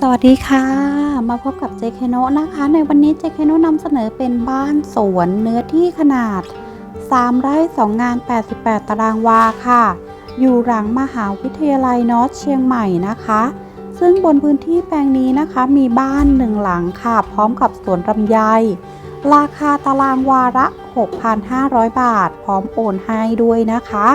สวัสดีค่ะ มาพบกับเจเคโนนะคะ ในวันนี้เจเคโนนำเสนอเป็นบ้านสวนเนื้อที่ขนาด3ไร่2งาน 88 ตารางวาค่ะ อยู่หลังมหาวิทยาลัยนอร์ทเชียงใหม่นะคะ ซึ่งบนพื้นที่แปลงนี้นะคะมีบ้านหนึ่งหลังค่ะ พร้อมกับสวนลำไย ราคาตารางวาละ 6,500 บาท พร้อมโอนให้ด้วยนะคะ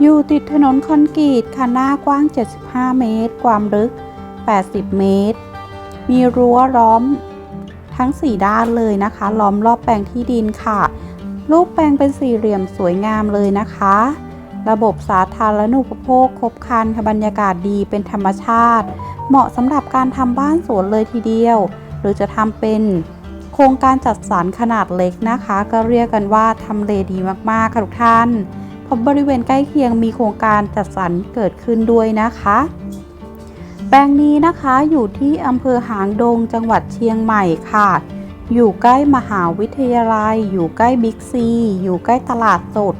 อยู่ติดถนนคอนกรีตค่ะหน้ากว้าง 75 เมตร ความลึก 80 เมตร มีรั้วล้อมทั้ง 4 ด้านเลยนะคะ ล้อมรอบแปลงที่ดินค่ะ รูปแปลงเป็นสี่เหลี่ยมสวยงามเลยนะคะ ระบบสาธารณูปโภคครบครันค่ะบรรยากาศดีเป็นธรรมชาติ เหมาะสำหรับการทำบ้านสวนเลยทีเดียว หรือจะทำเป็นโครงการจัดสรรขนาดเล็กนะคะ ก็เรียกกันว่าทำเลดีมากๆค่ะทุกท่าน พราะบริเวณใกล้เคียงมีโครงการจัดสรรเกิดขึ้นด้วยนะคะ แปลงนี้นะคะอยู่ที่อำเภอหางดงจังหวัดเชียงใหม่ค่ะ อยู่ใกล้มหาวิทยาลัย อยู่ใกล้บิ๊กซี อยู่ใกล้ตลาดสด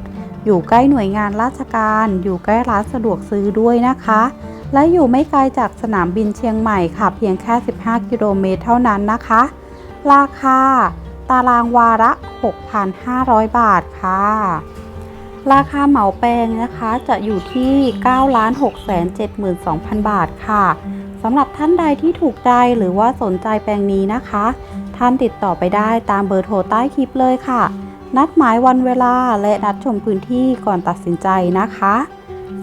อยู่ใกล้หน่วยงานราชการ อยู่ใกล้ร้านสะดวกซื้อด้วยนะคะ และอยู่ไม่ไกลจากสนามบินเชียงใหม่ค่ะ เพียงแค่ 15 กิโลเมตรเท่านั้นนะคะ ราคา ตารางวาละ6,500 บาทค่ะ ราคาเหมาแปลงนะคะจะอยู่ที่9ล้าน6 7 2 0 0 0 บาทค่ะสำหรับท่านใดที่ถูกใจหรือว่าสนใจแปลงนี้นะคะ ท่านติดต่อไปได้ตามเบอร์โทรใต้คลิปเลยค่ะ นัดหมายวันเวลาและนัดชมพื้นที่ก่อนตัดสินใจนะคะ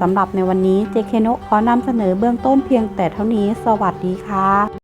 สำหรับในวันนี้เจเคโนขอนำเสนอเบื้องต้นเพียงแต่เท่านี้ สวัสดีค่ะ